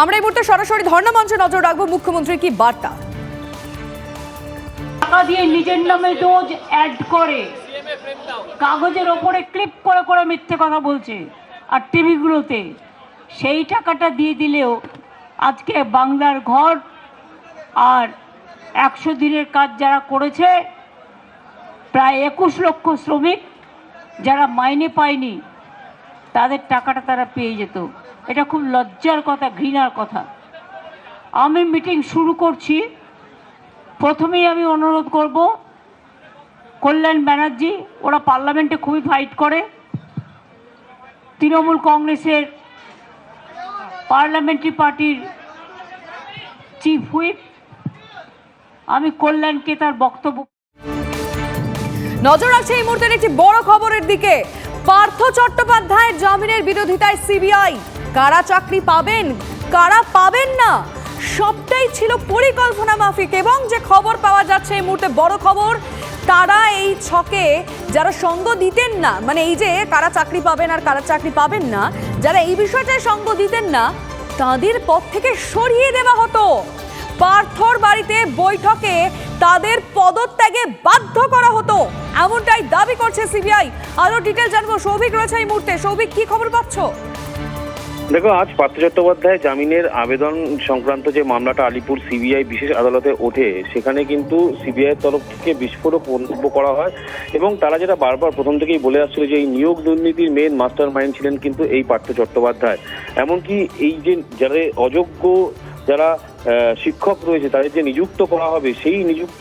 আমরা এই মুহূর্তে সরাসরি ধর্ণা মঞ্চে নজর রাখব মুখ্যমন্ত্রীর কি বার্তা? টাকা দিয়ে নিজের নামে রোজ অ্যাড করে। কাগজের ওপরে ক্লিপ করে করে মিথ্যে কথা বলছে। আর টিভিগুলোতে সেই টাকাটা দিয়ে দিলেও আজকে বাংলার ঘর আর একশো দিনের কাজ যারা করেছে, প্রায় একুশ লক্ষ শ্রমিক যারা মাইনে পায়নি, তাদের টাকাটা তারা পেয়ে যেত। এটা খুব লজ্জার কথা, ঘৃণার কথা। আমি মিটিং শুরু করছি। প্রথমেই আমি অনুরোধ করব, কল্যাণ ব্যানার্জি, ওরা পার্লামেন্টে খুবই ফাইট করে। তৃণমূল কংগ্রেসের পার্লামেন্টারি পার্টির চিফ হুইপ আমি কল্যাণকে তার বক্তব্য নজর রাখছে এই মুহূর্তের একটি বড় খবরের দিকে। পার্থ চট্টোপাধ্যায়ের জামিনের বিরোধিতায় সিবিআই। কারা চাকরি পাবেন, কারা পাবেন না? সবটাই ছিল পরিকল্পনা মাফিক এবং যে খবর পাওয়া যাচ্ছে এই মুহূর্তে বড় খবর, তারা এই ছকে যারা সঙ্গ দিতেন না মানে এই যে কারা চাকরি পাবেন আর কারা চাকরি পাবেন না, যারা এই বিষয়টায় সঙ্গ দিতেন না, তাদের পদ থেকে সরিয়ে দেওয়া হতো। পার্থর বাড়িতে বৈঠকে তাদের পদত্যাগে বাধ্য করা হতো। এমনটাই দাবি করছে সিবিআই। আরও ডিটেল জানব। সৌভিক রয়েছে এই মুহূর্তে। সৌভিক, কি খবর পাচ্ছ? দেখো, আজ পার্থ চট্টোপাধ্যায় জামিনের আবেদন সংক্রান্ত যে মামলাটা আলিপুর সিবিআই বিশেষ আদালতে ওঠে, সেখানে কিন্তু সিবিআই তরফ থেকে বিস্ফোরক মন্তব্য করা হয় এবং তারা যেটা বারবার প্রথম থেকেই বলে আসছিল যে এই নিয়োগ দুর্নীতির মেন মাস্টার মাইন্ড ছিলেন কিন্তু এই পার্থ চট্টোপাধ্যায়। এমনকি এই যে যারা অযোগ্য যারা শিক্ষক রয়েছে, তাদের যে নিযুক্ত করা হবে, সেই নিযুক্ত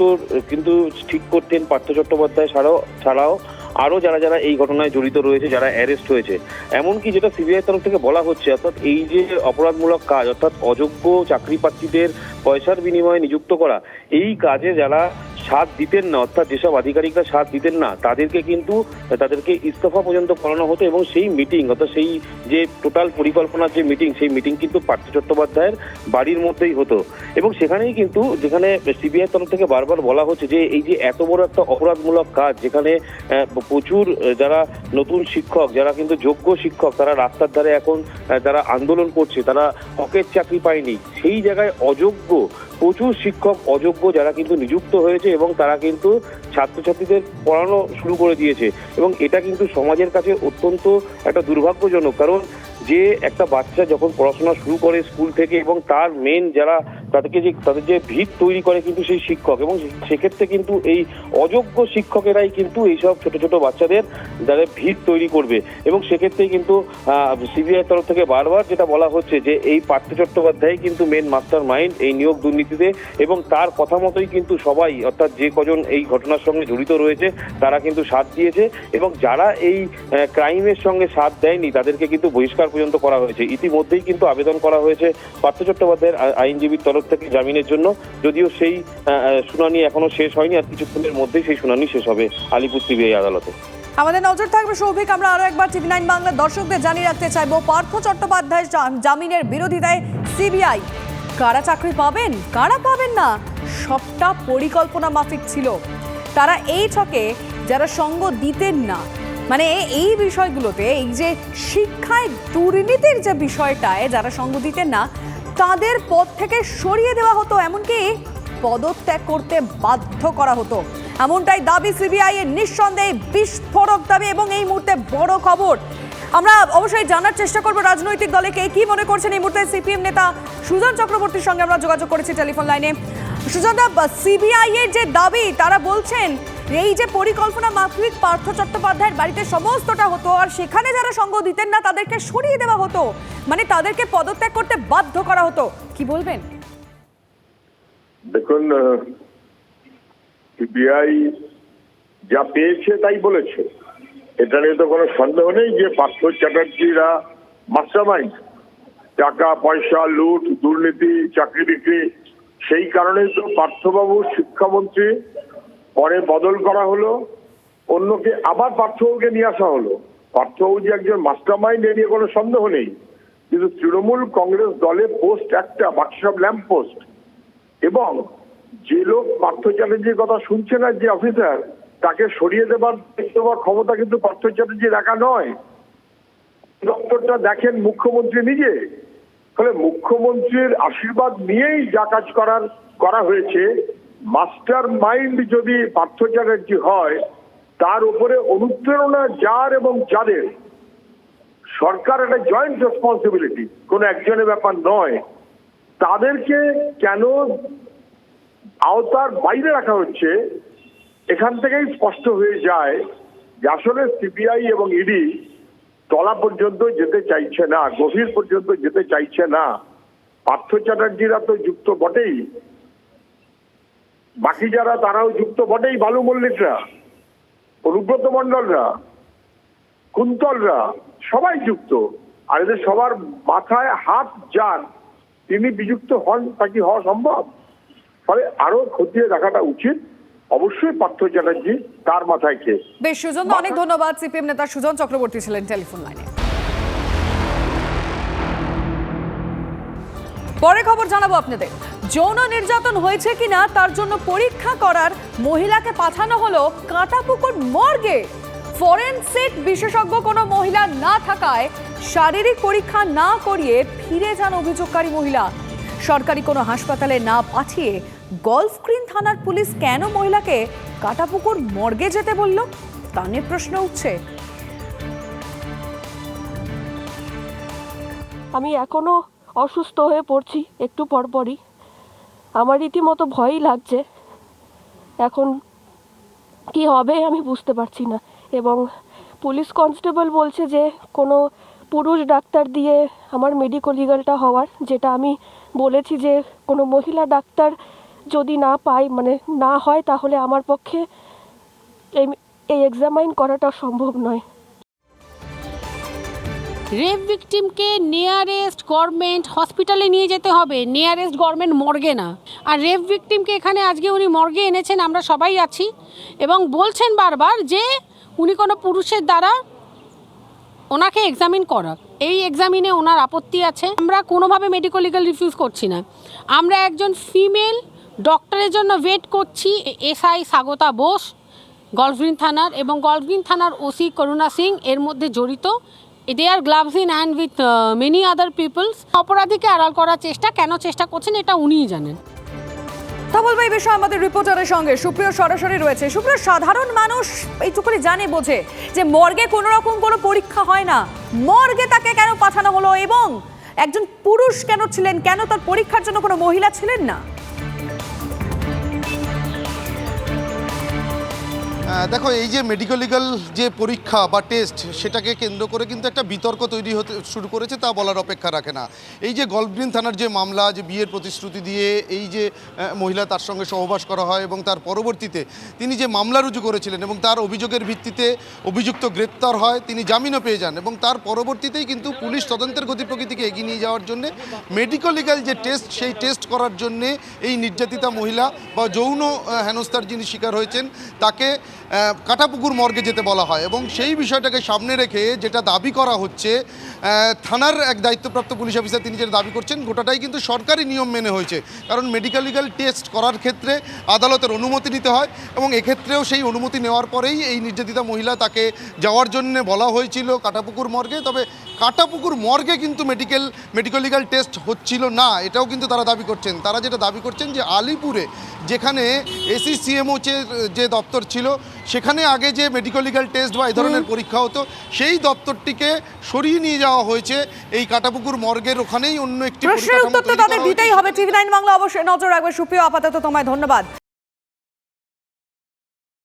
কিন্তু ঠিক করতেন পার্থ চট্টোপাধ্যায় ছাড়াও ছাড়াও আরও যারা যারা এই ঘটনায় জড়িত রয়েছে, যারা অ্যারেস্ট হয়েছে, এমনকি যেটা সিবিআই তরফ থেকে বলা হচ্ছে, অর্থাৎ এই যে অপরাধমূলক কাজ, অর্থাৎ অযোগ্য চাকরি প্রার্থীদের পয়সার বিনিময়ে নিযুক্ত করা, এই কাজে যারা সাথ দিতেন না, অর্থাৎ যেসব আধিকারিকরা সাথ দিতেন না, তাদেরকে কিন্তু, তাদেরকে ইস্তফা পর্যন্ত করানো হতো এবং সেই মিটিং অর্থাৎ সেই যে টোটাল পরিকল্পনার যে মিটিং সেই মিটিং কিন্তু পার্থ চট্টোপাধ্যায়ের বাড়ির মধ্যেই হতো। এবং সেখানেই কিন্তু যেখানে সিবিআই তরফ থেকে বারবার বলা হচ্ছে যে এই যে এত বড় একটা অপরাধমূলক কাজ, যেখানে প্রচুর যারা নতুন শিক্ষক, যারা কিন্তু যোগ্য শিক্ষক, তারা রাস্তার ধারে এখন যারা আন্দোলন করছে, তারা হকের চাকরি পায়নি। সেই জায়গায় অযোগ্য, প্রচুর শিক্ষক অযোগ্য যারা কিন্তু নিযুক্ত হয়েছে এবং তারা কিন্তু ছাত্রছাত্রীদের পড়ানো শুরু করে দিয়েছে। এবং এটা কিন্তু সমাজের কাছে অত্যন্ত একটা দুর্ভাগ্যজনক, কারণ যে একটা বাচ্চা যখন পড়াশোনা শুরু করে স্কুল থেকে এবং তার মেন যারা তাদেরকে যে, তাদের যে ভিত তৈরি করে কিন্তু সেই শিক্ষক এবং সেক্ষেত্রে কিন্তু এই অযোগ্য শিক্ষকেরাই কিন্তু এইসব ছোট ছোট বাচ্চাদের যাদের ভিত তৈরি করবে। এবং সেক্ষেত্রেই কিন্তু সিবিআই তরফ থেকে বারবার যেটা বলা হচ্ছে যে এই পার্থ চট্টোপাধ্যায় কিন্তু মেন মাস্টার মাইন্ড এই নিয়োগ দুর্নীতিতে এবং তার কথা মতোই কিন্তু সবাই, অর্থাৎ যে কজন এই ঘটনার সঙ্গে জড়িত রয়েছে, তারা কিন্তু সাথ দিয়েছে এবং যারা এই ক্রাইমের সঙ্গে সাথ দেয়নি, তাদেরকে কিন্তু বহিষ্কার পর্যন্ত করা হয়েছে। ইতিমধ্যেই কিন্তু আবেদন করা হয়েছে পার্থ চট্টোপাধ্যায়ের আইনজীবীর তরফ থেকে জামিনের জন্য, যদিও সেই শুনানি এখনও শেষ হয়নি আর কিছুক্ষণের মধ্যেই সেই শুনানি শেষ হবে আলিপুর সিবিআই আদালতে। আমাদের নজর থাকবে সৌভিক, আমরা আরও একবার টিভি নাইন বাংলার দর্শকদের জানিয়ে রাখতে চাইব, পার্থ চট্টোপাধ্যায় জামিনের বিরোধিতায় সিবিআই, কারা চাকরি পাবেন, কারা পাবেন না, সবটা পরিকল্পনা মাফিক ছিল। তারা এই ছকে যারা সঙ্গ দিতেন না মানে এই বিষয়গুলোতে এই যে শিক্ষায় দুর্নীতির যে বিষয়টায় যারা সঙ্গ দিতেন না তাদের পদ থেকে সরিয়ে দেওয়া হতো, এমনকি পদত্যাগ করতে বাধ্য করা হতো। এমনটাই দাবি সিবিআই এর নিঃসন্দেহে বিস্ফোরক দাবি এবং এই মুহূর্তে বড় খবর। আমরা অবশ্যই জানার চেষ্টা করব রাজনৈতিক দলে কে কি মনে করছেন। এই মুহূর্তে সিপিএম নেতা সুজন চক্রবর্তীর সঙ্গে আমরা যোগাযোগ করেছি টেলিফোন লাইনে। সুজন সিবিআই এর যে দাবি, তারা বলছেন এই যে পরিকল্পনা মাফিক পার্থ চট্টোপাধ্যায়ের বাড়িতে সমস্তটা হতো, আর সেখানে যারা সঙ্গ দিতেন না, তাদেরকে সরিয়ে দেওয়া হতো। মানে তাদেরকে পদত্যাগ করতে বাধ্য করা হতো। কি বলবেন? দেখুন সিবিআই যা পেয়েছে তাই বলেছে। এটা নিয়ে তো কোনো সন্দেহ নেই যে পার্থ চ্যাটার্জিরা মাস্টারমাইন্ড। টাকা, পয়সা, লুট, দুর্নীতি চাকরি বিক্রি সেই কারণেই তো পার্থবাবু শিক্ষামন্ত্রী পরে বদল করা হলো, অন্যকে আবার পার্থবাবুকে নিয়ে আসা হলো। পার্থবাবু যে একজন মাস্টারমাইন্ড, এ নিয়ে কোনো সন্দেহ নেই। কিন্তু তৃণমূল কংগ্রেস দলে পোস্ট একটা বাকি সব ল্যাম্প পোস্ট। এবং যে লোক পার্থ চ্যাটার্জির কথা শুনছে না যে অফিসার, তাকে সরিয়ে দেবার ক্ষমতা কিন্তু পার্থ চ্যাটার্জির একা নয়। দপ্তরটা দেখেন মুখ্যমন্ত্রী নিজে। ফলে মুখ্যমন্ত্রীর আশীর্বাদ নিয়েই যা কাজ করার, করা হয়েছে মাস্টার মাইন্ড যদি পার্থ চ্যাটার্জি হয়, তার উপরে অনুপ্রেরণা যার এবং যাদের, সরকার একটা জয়েন্ট রেসপন্সিবিলিটি কোনো একজনের ব্যাপার নয়। তাদেরকে কেন আওতার বাইরে রাখা হচ্ছে, এখান থেকেই স্পষ্ট হয়ে যায় যে আসলে সিবিআই এবং ইডি তলা পর্যন্ত যেতে চাইছে না, গভীর পর্যন্ত যেতে চাইছে না। পার্থ চ্যাটার্জিরা তো যুক্ত বটেই। বাকি যারা তারাও যুক্ত বটেই বালু মল্লিকরা অনুব্রত মন্ডলরা কুন্তলরা সবাই যুক্ত। আর এদের সবার মাথায় হাত যান তিনি বিযুক্ত হন তা কি হওয়া সম্ভব? ফলে আরও খতিয়ে দেখাটা উচিত। অবশ্যই পার্থ চ্যাটার্জি তার মাথায় কে বেশ সুজন অনেক ধন্যবাদ সিপিএম নেতা সুজন চক্রবর্তী ছিলেন টেলিফোন লাইনে। পরে খবর জানাব আপনাদের। যৌন নির্যাতন হয়েছে কিনা তার জন্য পরীক্ষা করার মহিলাকে পাঠানো হলো কাঁটাপুকুর মর্গে। ফরেনসিক বিশেষজ্ঞ কোনো মহিলা না থাকায় শারীরিক পরীক্ষা না করিয়ে ফিরে যান অভিযোগকারী মহিলা। সরকারি কোনো হাসপাতালে না পাঠিয়ে গলফ গ্রিন থানার পুলিশ কেন মহিলাকে কাটাপুকুর মর্গে যেতে বলল, তা নিয়ে প্রশ্ন উঠছে। আমি এখনও অসুস্থ হয়ে পড়ছি একটু পরপরই। আমার রীতিমতো ভয়ই লাগছে। এখন কি হবে আমি বুঝতে পারছি না এবং পুলিশ কনস্টেবল বলছে যে কোনো পুরুষ ডাক্তার দিয়ে আমার মেডিকেল লিগালটা হওয়ার, যেটা আমি বলেছি যে কোনো মহিলা ডাক্তার যদি না পাই মানে না হয় তাহলে আমার পক্ষে এই এই এক্সামাইন করাটা সম্ভব নয়। রেপ ভিকটিমকে নিয়ারেস্ট গভর্নমেন্ট হসপিটালে নিয়ে যেতে হবে। নিয়ারেস্ট গভর্নমেন্ট মর্গে না। আর রেপ ভিকটিমকে এখানে আজকে উনি মর্গে এনেছেন, আমরা সবাই আছি। এবং বলছেন বারবার যে উনি কোনো পুরুষের দ্বারা ওনাকে এক্সামিন করাক এই এক্সামিনে ওনার আপত্তি আছে। আমরা কোনোভাবে মেডিকেল লিগাল রিফিউজ করছি না। আমরা একজন ফিমেল ডক্টরের জন্য ওয়েট করছি। এসআই স্বাগতা বোস গলফগ্রিন থানার। এবং গলফগ্রিন থানার ওসি করুণা সিং এর মধ্যে জড়িত। They are gloves in hand with many other peoples অপরাধীকে আড়াল করার চেষ্টা, কেন চেষ্টা করছেন এটা উনিই জানেন। তা বলব এই বিষয়ে আমাদের রিপোর্টারের সঙ্গে। সুপ্রিয় সরাসরি রয়েছে। সুপ্রিয়, সাধারণ মানুষ এইটুকুনি জানে, বোঝে যে মর্গে কোনো রকম কোনো পরীক্ষা হয় না। মর্গে তাকে কেন পাঠানো হলো এবং একজন পুরুষ কেন ছিলেন? কেন তার পরীক্ষার জন্য কোনো মহিলা ছিলেন না? দেখো, এই যে মেডিকেল লিগাল যে পরীক্ষা বা টেস্ট সেটাকে কেন্দ্র করে কিন্তু একটা বিতর্ক তৈরি হতে শুরু করেছে, তা বলার অপেক্ষা রাখে না। এই যে গল্ফগ্রিন থানার যে মামলা, যে বিয়ের প্রতিশ্রুতি দিয়ে এই যে মহিলা তার সঙ্গে সহবাস করা হয় এবং তার পরবর্তীতে তিনি যে মামলা রুজু করেছিলেন এবং তার অভিযোগের ভিত্তিতে অভিযুক্ত গ্রেপ্তার হয়, তিনি জামিনও পেয়ে যান এবং তার পরবর্তীতেই কিন্তু পুলিশ তদন্তের গতি প্রকৃতিকে এগিয়ে নিয়ে যাওয়ার জন্য মেডিকেল লিগাল যে টেস্ট সেই টেস্ট করার জন্যে এই নির্যাতিতা মহিলা বা যৌন হেনস্থার যিনি শিকার হয়েছেন, তাকে কাটাপুকুর মর্গে যেতে বলা হয় এবং সেই বিষয়টাকে সামনে রেখে যেটা দাবি করা হচ্ছে থানার এক দায়িত্বপ্রাপ্ত পুলিশ অফিসার তিনি যেটা দাবি করছেন, গোটাটাই কিন্তু সরকারি নিয়ম মেনে হয়েছে। কারণ মেডিকেল লিগাল টেস্ট করার ক্ষেত্রে আদালতের অনুমতি নিতে হয় এবং এক্ষেত্রেও সেই অনুমতি নেওয়ার পরেই এই নির্যাতিতা মহিলা তাকে যাওয়ার জন্য বলা হয়েছিল কাটাপুকুর মর্গে। তবে কাটাপুকুর মর্গে কিন্তু মেডিকেল মেডিকেল লিগাল টেস্ট হচ্ছিল না, এটাও কিন্তু তারা দাবি করছেন। তারা যেটা দাবি করছেন যে আলিপুরে যেখানে এসি সিএমও যে দপ্তর ছিল সেখানে আগে যে মেডিকেল লিগাল টেস্ট বা এই ধরনের পরীক্ষা হতো সেই দপ্তরটিকে সরিয়ে নিয়ে যাওয়া হয়েছে। এই কাটাপুকুর মর্গের ওখানেই অন্য একটি প্রশ্নের উত্তর তো তাদের দিতেই হবে। টিভি নাইন বাংলা অবশ্যই নজর রাখবে। সুপ্রিয় আপাতত তোমায় ধন্যবাদ।